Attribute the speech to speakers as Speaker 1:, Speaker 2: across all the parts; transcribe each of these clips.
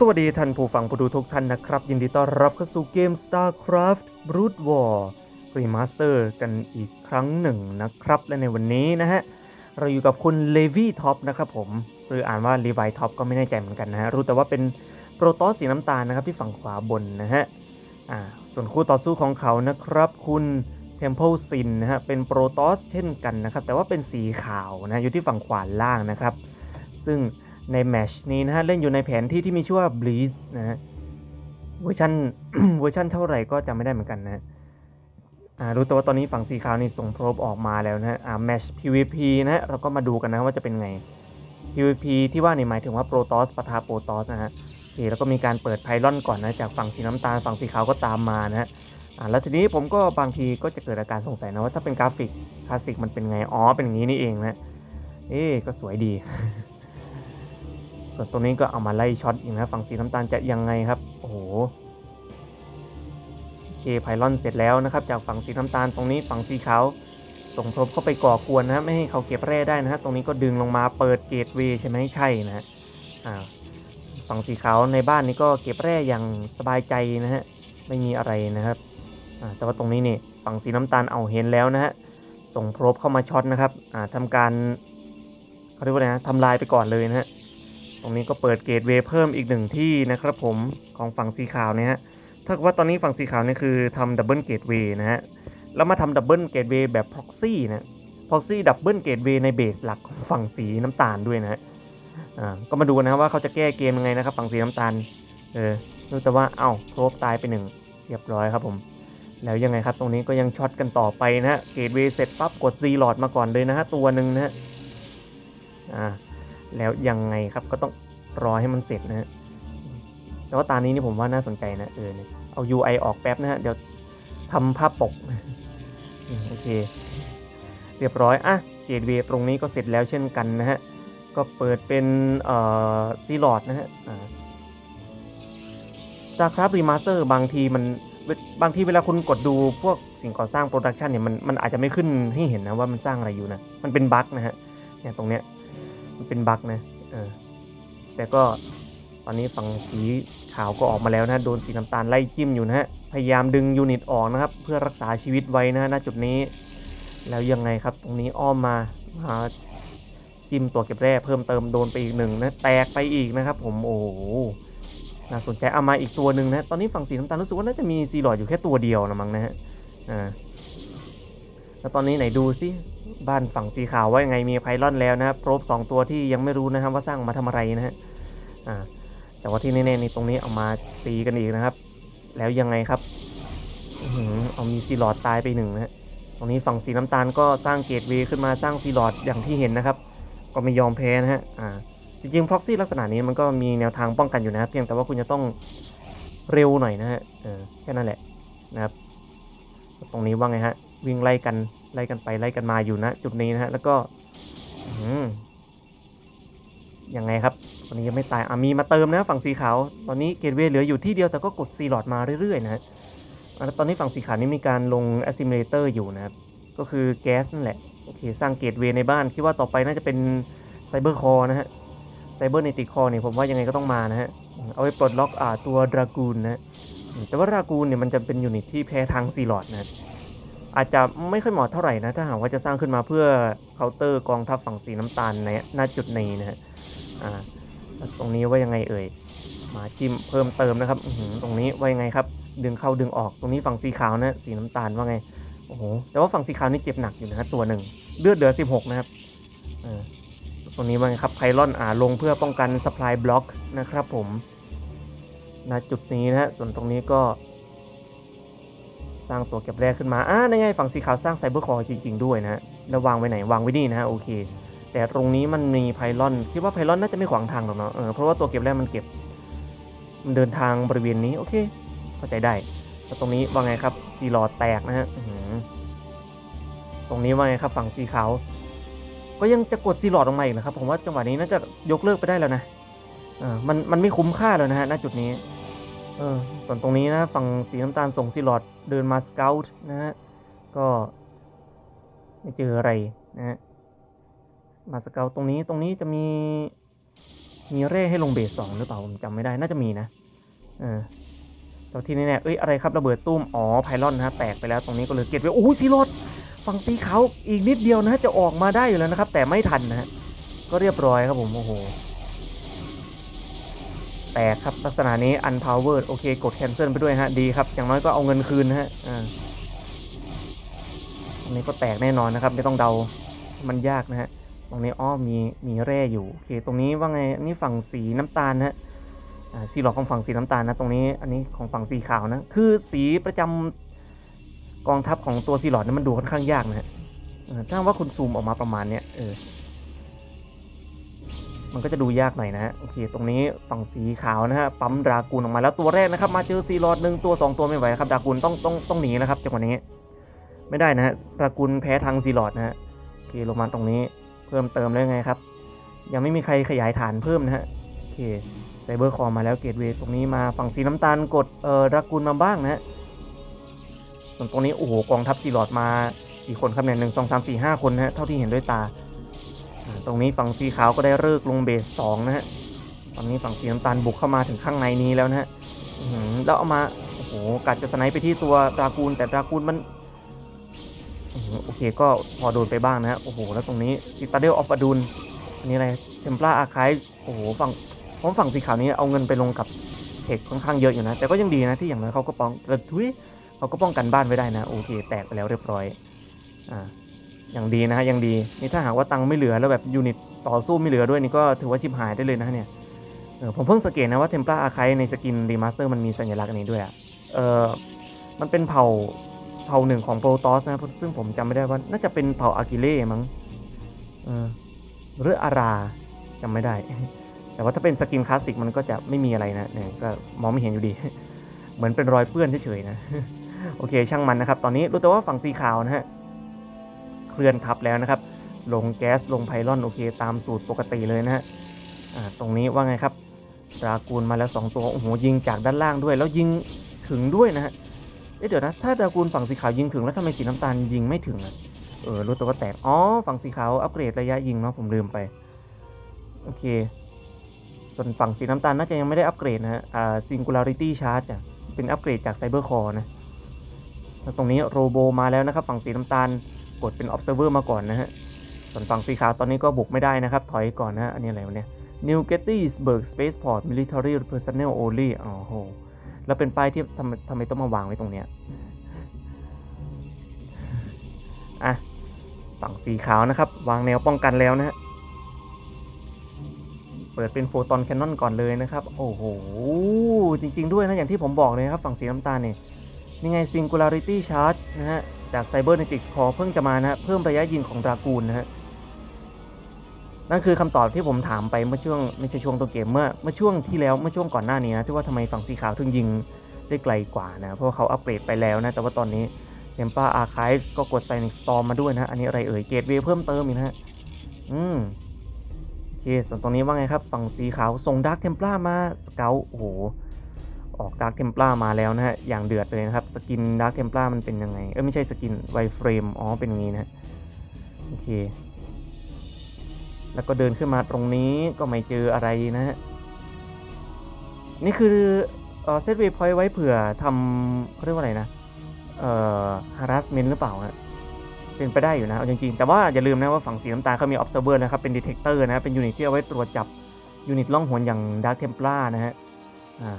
Speaker 1: สวัสดีท่านผู้ฟังผู้ดูทุกท่านนะครับ ยินดีต้อนรับเข้าสู่เกม StarCraft Brood War Remaster กันอีกครั้งหนึ่งนะครับ และในวันนี้นะฮะ เราอยู่กับคุณเลวี่ท็อปนะครับผม หรืออ่านว่า Levi Top ก็ไม่แน่ใจเหมือนกันนะฮะ รู้แต่ว่าเป็นโปรโตสสีน้ำตาลนะครับที่ฝั่งขวาบนนะฮะอ่าส่วนคู่ต่อสู้ของเขานะครับ คุณ Temple Sin นะฮะเป็นโปรโตสเช่นกันนะครับ แต่ว่าเป็นสีขาวนะอยู่ที่ฝั่งขวาล่างนะครับ ซึ่ง ในแมชนี้นะฮะ เล่นอยู่ในแผนที่ที่มีชื่อว่า Bleed นะฮะเวอร์ชันเวอร์ชันเท่าไหร่ก็จำไม่ได้เหมือนกันนะฮะอ่ารู้ตัวว่าตอนนี้ฝั่งสีขาวนี่ส่งโปรบออกมาแล้วนะฮะอ่าแมช PVP นะฮะเราก็มาดูกันนะว่าจะเป็นไง PVP ที่ว่านี่หมายถึงว่าโปรตอสปะทะโปรตอสนะฮะโอเคแล้วก็มีการเปิดไพลอนก่อนนะจากฝั่งสีน้ำตาลฝั่งสีขาวก็ตามมานะฮะอ่าแล้วทีนี้ผมก็บางทีก็จะเกิดอาการสงสัยนะว่าถ้าเป็นกราฟิกคลาสสิกมันเป็นไงอ๋อเป็นอย่างนี้นี่เองนะเอ๊ก็สวยดี ส่วนตรงนี้ก็เอามาไล่ช็อตอีกนะฝั่งสีน้ำตาลจะยังไงครับ โอ้โหเคไพลอนเสร็จแล้วนะครับ จากฝั่งสีน้ำตาลตรงนี้ฝั่งสีขาวส่งพรบเข้าไปก่อกวนนะไม่ให้เขาเก็บแร่ได้นะฮะตรงนี้ก็ดึงลงมาเปิดเกตเวย์ใช่ไหมใช่นะฮะฝั่งสีขาวในบ้านนี้ก็เก็บแร่อย่างสบายใจนะฮะไม่มีอะไรนะครับแต่ว่าตรงนี้นี่ฝั่งสีน้ำตาลเอาเห็นแล้วนะฮะส่งพรบเข้ามาช็อตนะครับอ่าทำการเขาเรียกว่าไรนะทำลายไปก่อนเลยนะฮะ ตรงนี้ก็เปิดเกตเวย์เพิ่มอีกหนึ่งที่นะครับผมของฝั่งสีขาวเนี่ยฮะถ้ากับว่าตอนนี้ฝั่งสีขาวนี่คือทำดับเบิลเกตเวย์นะฮะแล้วมาทำดับเบิลเกตเวย์แบบพ็อกซี่นะพ็อกซี่ดับเบิลเกตเวย์ในเบสหลักของฝั่งสีน้ำตาลด้วยนะฮะอ่าก็มาดูนะว่าเขาจะแก้เกมยังไงนะครับฝั่งสีน้ำตาลเออรู้แต่ว่าเอ้าโครบตายไปหนึ่งเรียบร้อยครับผม แล้วยังไงครับตรงนี้ก็ยังช็อตกันต่อไปนะฮะเกตเวย์เสร็จปั๊บกดซีหลอดมาก่อนเลยนะฮะตัวหนึ่งนะฮะอ่า แล้วยังไงครับก็ต้องรอให้มันเสร็จนะฮะแต่ว่าตานี้นี่ผมว่าน่าสนใจนะเออเอา UI ออกแป๊บนะฮะเดี๋ยวทำภาพปกโอเค เรียบร้อย อะเกตเวตรงนี้ก็เสร็จแล้วเช่นกันนะฮะ ก็เปิดเป็นเอ่อซีลอดนะฮะอ่า StarCraft Remaster บางทีมันบางทีเวลาคุณกดดูพวกสิ่งก่อสร้างโปรดักชันเนี่ยมันมันอาจจะไม่ขึ้นให้เห็นนะว่ามันสร้างอะไรอยู่นะ มันเป็นบั๊กนะฮะเนี่ยตรงเนี้ย มันเป็นบั๊กนะเออแต่ก็ตอนนี้ฝั่งสีขาวก็ออกมาแล้วนะโดนสีน้ำตาลไล่จิ้มอยู่นะฮะพยายามดึงยูนิตออกนะครับ เพื่อรักษาชีวิตไว้นะณจุดนี้ แล้วยังไงครับ ตรงนี้อ้อมมามาจิ้มตัวเก็บแร่เพิ่มเติมโดนไปอีกหนึ่งนะแตกไปอีกนะครับ ผมโอ้น่าสนใจเอามาอีกตัวหนึ่งนะตอนนี้ฝั่งสีน้ำตาลรู้สึกว่าน่าจะมีซีหลอดอยู่แค่ตัวเดียวนะมั้งนะฮะอ่าแล้วตอนนี้ไหนดูซิ บ้านฝั่งสีขาวว่ายังไงมีไพลอนแล้วนะครับโปรบสองตัวที่ยังไม่รู้นะครับว่าสร้างมาทำอะไรนะฮะอ่าแต่ว่าที่แน่ๆในตรงนี้เอามาตีกันอีกนะครับ แล้วยังไงครับอื้ออเอามีซีลอดตายไปหนึ่งนะฮะตรงนี้ฝั่งสีน้ำตาลก็สร้างเกตเวย์ขึ้นมาสร้างซีลอดอย่างที่เห็นนะครับ ก็ไม่ยอมแพ้นะฮะอ่าจริงๆ proxy ลักษณะนี้มันก็มีแนวทางป้องกันอยู่นะครับ เพียงแต่ว่าคุณจะต้องเร็วหน่อยนะฮะแค่นั้นแหละนะครับ ตรงนี้ว่าไงฮะ วิ่งไล่กันไล่กันไปไล่กันมาอยู่นะจุดนี้นะฮะแล้วก็อยังไงครับตอนนี้ยังไม่ตายอะมีมาเติมนะฝั่งสีขาว ตอนนี้เกตเวย์เหลืออยู่ที่เดียวแต่ก็กดซีหลอดมาเรื่อยๆนะฮะอะแล้วตอนนี้ฝั่งสีขาวนี่มีการลง assimilator อยู่นะครับ ก็คือแก๊สนั่นแหละ โอเค สร้างเกตเวย์ในบ้าน คิดว่าต่อไปน่าจะเป็นไซเบอร์คอร์นะฮะ ไซเบอร์เนติคอร์เนี่ยผมว่ายังไงก็ต้องมานะฮะ เอาไปปลดล็อกอ่าตัวดรากูนนะ แต่ว่าดรากูนเนี่ยมันจะเป็นยูนิตที่แพ้ทางซีหลอดนะ อาจจะไม่ค่อยเหมาะเท่าไหร่นะถ้าหากว่าจะสร้างขึ้นมาเพื่อเคาน์เตอร์กองทัพฝั่งสีน้ำตาลในณจุดนี้นะฮะอ่าตรงนี้ว่ายังไงเอ่ยมาจิ้มเพิ่มเติมนะครับตรงนี้ว่ายังไงครับ ดึงเข้าดึงออกตรงนี้ฝั่งสีขาวนะสีน้ำตาลว่าไงโอ้โหแต่ว่าฝั่งสีขาวนี่เจ็บหนักอยู่นะตัวหนึ่งเลือดเหลือ 16 นะครับตรงนี้ว่าไงครับไพลอนอ่าลงเพื่อป้องกันสป라이บล็อกนะครับผมณจุดนี้นะฮะส่วนตรงนี้ก็ สร้างตัวเก็บแรกขึ้นมาอ่าในไงฝั่งสีขาวสร้างไซเบอร์คอร์จริงๆด้วยนะฮะแล้ววางไว้ไหนวางไว้นี่นะฮะโอเค แต่ตรงนี้มันมีไพลอนคิดว่าไพลอนน่าจะไม่ขวางทางหรอกเนาะเออเพราะว่าตัวเก็บแรกมันเก็บ มันเดินทางบริเวณนี้โอเค เข้าใจได้แล้วตรงนี้ว่าไงครับซีลอดแตกนะฮะตรงนี้ว่าไงครับฝั่งสีขาวก็ยังจะกดซีลอดลงมาอีกนะครับผมว่าจังหวะนี้น่าจะยกเลิกไปได้แล้วนะเออมันมันไม่คุ้มค่าแล้วนะฮะณจุดนี้ เออส่วนตรงนี้นะฝั่งสีน้ำตาลส่งซีลอดเดินมาสเกลนะฮะก็ไม่เจออะไรนะฮะมาสเกลตรงนี้ตรงนี้จะมีมีเร่ให้ลงเบสสองหรือเปล่าผมจำไม่ได้น่าจะมีนะเออแต่ที่นี่เนี่ยเอ้ยอะไรครับระเบิดตุ้มอ๋อไพลอนนะฮะแตกไปแล้วตรงนี้ก็เลยเก็บไว้โอ้ยซีโรดฝั่งสีเขาอีกนิดเดียวนะฮะจะออกมาได้อยู่แล้วนะครับ แต่ไม่ทันนะฮะก็เรียบร้อยครับผมโอ้โห แตกครับ ลักษณะนี้ unpowered โอเค กด cancel ไปด้วยฮะ ดีครับ อย่างน้อยก็เอาเงินคืนนะฮะอ่าอันนี้ก็แตกแน่นอนนะครับ ไม่ต้องเดา มันยากนะฮะ ตรงนี้อ้อมี มีแร่อยู่ โอเค ตรงนี้ว่าไง อันนี้ฝั่งสีน้ำตาลนะฮะสีหลอกของฝั่งสีน้ำตาลนะ ตรงนี้ อันนี้ของฝั่งสีขาวนะ คือสีประจำกองทัพของตัวซีหลอดนั้นมันดูค่อนข้างยากนะฮะถ้าว่าคุณซูมออกมาประมาณเนี้ย เออ มันก็จะดูยากหน่อยนะฮะโอเค ตรงนี้ฝั่งสีขาวนะฮะปั๊มดรากูนออกมาแล้วตัวแรกนะครับ มาเจอซีหลอดหนึ่งตัวสองตัวไม่ไหวครับดรากูนต้องต้องต้องหนีนะครับจังหวะนี้ ไม่ได้นะฮะดรากูนแพ้ทางซีหลอดนะฮะโอเคลงมาตรงนี้เพิ่มเติมแล้ไงครับ ยังไม่มีใครขยายฐานเพิ่มนะฮะโอเคไซเบอร์คอมาแล้วเกตเวย์ตรงนี้มาฝั่งสีน้ำตาลกดเอ่อดรากูลมาบ้างนะฮะส่วนตรงนี้โอ้โหกองทัพซีลอดมากี่คนครับเนี่ยหนึ่งสองสามสี่ห้าคนนะฮะเท่าที่เห็นด้วยตา ตรงนี้ฝั่งสีขาวก็ได้เลิกลงเบสสองนะฮะตอนนี้ฝั่งสีน้ำตาลบุกเข้ามาถึงข้างในนี้แล้วนะฮะแล้วเอามาโอ้โหกัดจะสไนป์ไปที่ตัวดรากูลแต่ดรากูลมันโอเคก็พอโดนไปบ้างนะฮะโอ้โหแล้วตรงนี้ Citadel of Adun อันนี้อะไร Templar Archive โอ้โหฝั่งผมฝั่งสีขาวนี้เอาเงินไปลงกับเทคค่อนข้างเยอะอยู่นะ แต่ก็ยังดีนะที่อย่างน้อยเขาก็ป้องกระทุยเขาก็ป้องกันบ้านไว้ได้นะ โอเค แตกไปแล้วเรียบร้อย อ่า อย่างดีนะฮะยังดีนี่ถ้าหากว่าตังค์ไม่เหลือแล้วแบบยูนิตต่อสู้ไม่เหลือด้วยนี่ก็ถือว่าชิบหายได้เลยนะเนี่ยเออผมเพิ่งสังเกตนะว่า Templar Archive ในสกินรีมาสเตอร์มันมีสัญลักษณ์อันนี้ด้วยอะเออมันเป็นเผ่าเผ่าหนึ่งของโปรตอสนะซึ่งผมจำไม่ได้ว่าน่าจะเป็นเผ่าอากิเล่มั้งเออหรืออาราจำไม่ได้ แต่ว่าถ้าเป็นสกินคลาสสิกมันก็จะไม่มีอะไรนะเนี่ยก็มองไม่เห็นอยู่ดี เหมือนเป็นรอยเปื้อนเฉยๆนะ โอเคช่างมันนะครับ ตอนนี้รู้แต่ว่าฝั่งสีขาวนะฮะ เคลื่อนทับแล้วนะครับ ลงแก๊สลงไพลอนโอเคตามสูตรปกติเลยนะฮะตรงนี้ว่าไงครับดรากูลมาแล้วสองตัวโอ้โหยิงจากด้านล่างด้วย แล้วยิงถึงด้วยนะฮะเเดี๋ยวนะถ้าดรากูลฝั่งสีขาวยิงถึงแล้วทำไมสีน้ำตาลยิงไม่ถึงอะเออรู้ตัวว่าแตกอ๋อฝั่งสีขาวอัปเกรดระยะยิงเนาะผมลืมไปโอเค ส่วนฝั่งสีน้ำตาลน่าจะยังไม่ได้อัปเกรดนะฮะอ่า singularity charge อะเป็นอัปเกรดจาก cyber core นะแล้วตรงนี้โรโบมาแล้วนะครับ ฝั่งสีน้ำตาล กดเป็น observer มาก่อนนะฮะ ส่วนฝั่งสีขาวตอนนี้ก็บุกไม่ได้นะครับ ถอยก่อนนะฮะ อันนี้อะไรวะเนี่ย New Gettysburg Spaceport Military Personnel Only อ๋อโห แล้วเป็นป้ายที่ทำทำไมต้องมาวางไว้ตรงเนี้ย อะ ฝั่งสีขาวนะครับ วางแนวป้องกันแล้วนะฮะ เปิดเป็นโฟตอนแคนนอนก่อนเลยนะครับ โอ้โห จริง ๆ ด้วยนะ อย่างที่ผมบอกเลยครับ ฝั่งสีน้ำตาลเนี่ย นี่ไง Singularity Charge นะฮะ จาก Cybernetics Core เพิ่งจะมานะฮะ เพิ่มระยะยิงของดรากูลนะฮะ นั่นคือคำตอบที่ผมถามไปเมื่อช่วงไม่ใช่ช่วงต้นเกมเมื่อเมื่อช่วงที่แล้วเมื่อช่วงก่อนหน้านี้นะที่ว่าทำไมฝั่งสีขาวถึงยิงได้ไกลกว่านะ เพราะเขาอัปเกรดไปแล้วนะ แต่ว่าตอนนี้เทมป a อาร์ค v ฟก็กดไซนิกสตอมมาด้วยนะอันนี้อะไรเอ่ยเกตเวเพิ่มเติมอีกนะฮะ อืมโอเคส่วนตรงนี้ว่าไงครับ ฝั่งสีขาวส่งดาร์คเทมปลามาสเกลโอ้โห ออกดาร์คเทมปลามาแล้วนะฮะ อย่างเดือดเลยนะครับ สกินดาร์คเทมปลามันเป็นยังไง เออไม่ใช่สกินไวเฟรมอ๋อ เป็นอย่างนี้นะ โอเค แล้วก็เดินขึ้นมาตรงนี้ก็ไม่เจออะไรนะฮะ นี่คือเอ่อเซตเวพอยต์ไว้เผื่อทำเขาเรียกว่าอะไรนะ เอ่อ harassment หรือเปล่าฮะเป็นไปได้อยู่นะ เอาจริงๆ แต่ว่าอย่าลืมนะว่าฝั่งสีน้ำตาลเขามี observer นะครับ เป็น detector นะ เป็นยูนิตที่เอาไว้ตรวจจับยูนิตล่องหนอย่าง dark templar นะฮะ อ่า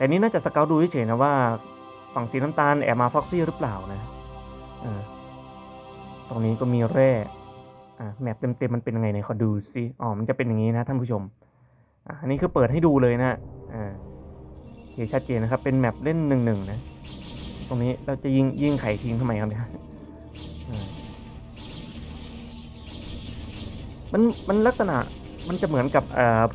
Speaker 1: แต่นี่น่าจะสเกลดูเฉยๆนะว่าฝั่งสีน้ำตาลแอบมาฟ็อกซี่หรือเปล่านะอ่าตรงนี้ก็มีแร่อะแมปเต็มๆมันเป็นยังไงไหนขอดูซิอ๋อมันจะเป็นอย่างนี้นะท่านผู้ชมอันนี้คือเปิดให้ดูเลยนะอ่าโอเคชัดเจนนะครับเป็นแมปเล่นหนึ่งหนึ่งนะ ตรงนี้เราจะยิงยิงไข่ทิ้งทำไมครับเนี่ยมันมันลักษณะ มันจะเหมือนกับ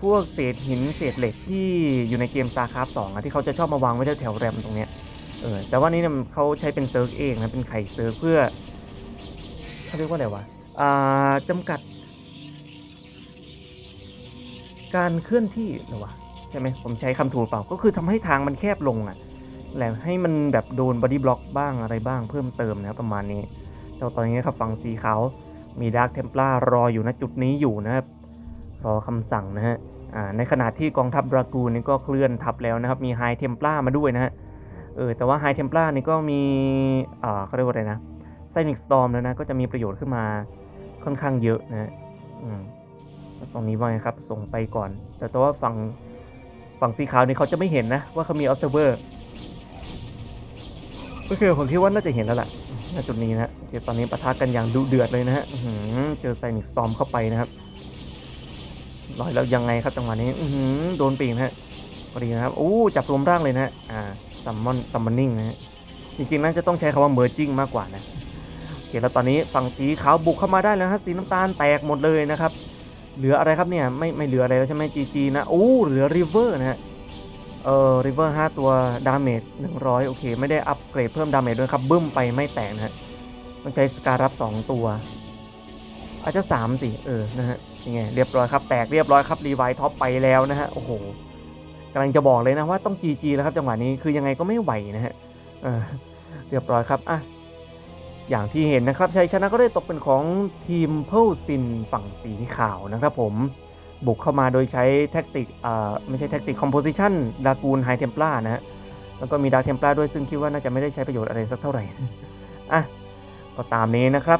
Speaker 1: พวกเศษหินเศษเหล็กที่อยู่ในเกม StarCraft 2อะที่เขาจะชอบมาวางไว้แถวแรมตรงเนี้ยเออแต่ว่านี่เนี่ยเขาใช้เป็นเซิร์ฟเองนะเป็นไข่เซิร์ฟเพื่อเขาเรียกว่าอะไรวะอ่าจำกัด การเคลื่อนที่หรอวะใช่ไหมผมใช้คำถูกเปล่า ก็คือทำให้ทางมันแคบลงอะแล้วให้มันแบบโดนบอดี้บล็อกบ้างอะไรบ้างเพิ่มเติมนะประมาณนี้แต่ตอนนี้ครับฝั่งสีขาวมีดาร์คเทมปลารออยู่นะจุดนี้อยู่นะครับ รอคำสั่งนะฮะอ่าในขณะที่กองทัพดรากูนนี่ก็เคลื่อนทัพแล้วนะครับ มีไฮเทม p ล a มาด้วยนะฮะเออแต่ว่าไฮเทม p ล a นี่ก็มีอ่าเขาเรียกว่าอะไรนะไซนิกสตอมแล้วนะก็จะมีประโยชน์ขึ้นมาค่อนข้างเยอะนะฮะอืมตรงนี้ว่าไงครับ ส่งไปก่อน แต่แต่ว่าฝั่งฝั่งสีขาวนี่เขาจะไม่เห็นนะ ว่าเขามี observer ก็คือผมคิดว่าน่าจะเห็นแล้วแหละณจุดนี้นะฮะโอเคตอนนี้ปะทะกันอย่างดุเดือดเลยนะฮะเจอไซนิกสตอมเข้าไปนะครับ ลอยแล้วยังไงครับจังหวะนี้อื้อหือโดนปีกนะฮะพอดีนะครับโอ้จับรวมร่างเลยนะฮะอ่าซัมมอนซัมมอนนิ่งนะฮะจริงๆน่าจะต้องใช้คำว่าเมอร์จิงมากกว่านะโอเคแล้วตอนนี้ฝั่งสีขาวบุกเข้ามาได้แล้วฮะสีน้ำตาลแตกหมดเลยนะครับ เหลืออะไรครับเนี่ยไม่ไม่เหลืออะไรแล้วใช่ไหมจีจีนะโอ้เหลือริเวอร์นะฮะเอ่อริเวอร์ห้าตัวดาเมจหนึ่งร้อยโอเค ไม่ได้อัปเกรดเพิ่มดาเมจด้วยครับบึ้มไปไม่แตกนะฮะต้องใช้สการัสองตัว อาจจะสามสิเออนะฮะยังไงเรียบร้อยครับแตกเรียบร้อยครับรีไวท็อปไปแล้วนะฮะโอ้โหกำลังจะบอกเลยนะว่าต้อง GG แล้วครับจังหวะนี้คือยังไงก็ไม่ไหวนะฮะเออเรียบร้อยครับอะอย่างที่เห็นนะครับชัยชนะก็ได้ตกเป็นของทีมเพลซินฝั่งสีขาวนะครับผมบุกเข้ามาโดยใช้แท็กติกอ่าไม่ใช่แท็กติกคอมโพสิชันดากูนไฮเทม p ล a นะฮะแล้วก็มีดาร์เทม p ล a ด้วยซึ่งคิดว่าน่าจะไม่ได้ใช้ประโยชน์อะไรสักเท่าไหร่อะก็ตามนี้นะครับ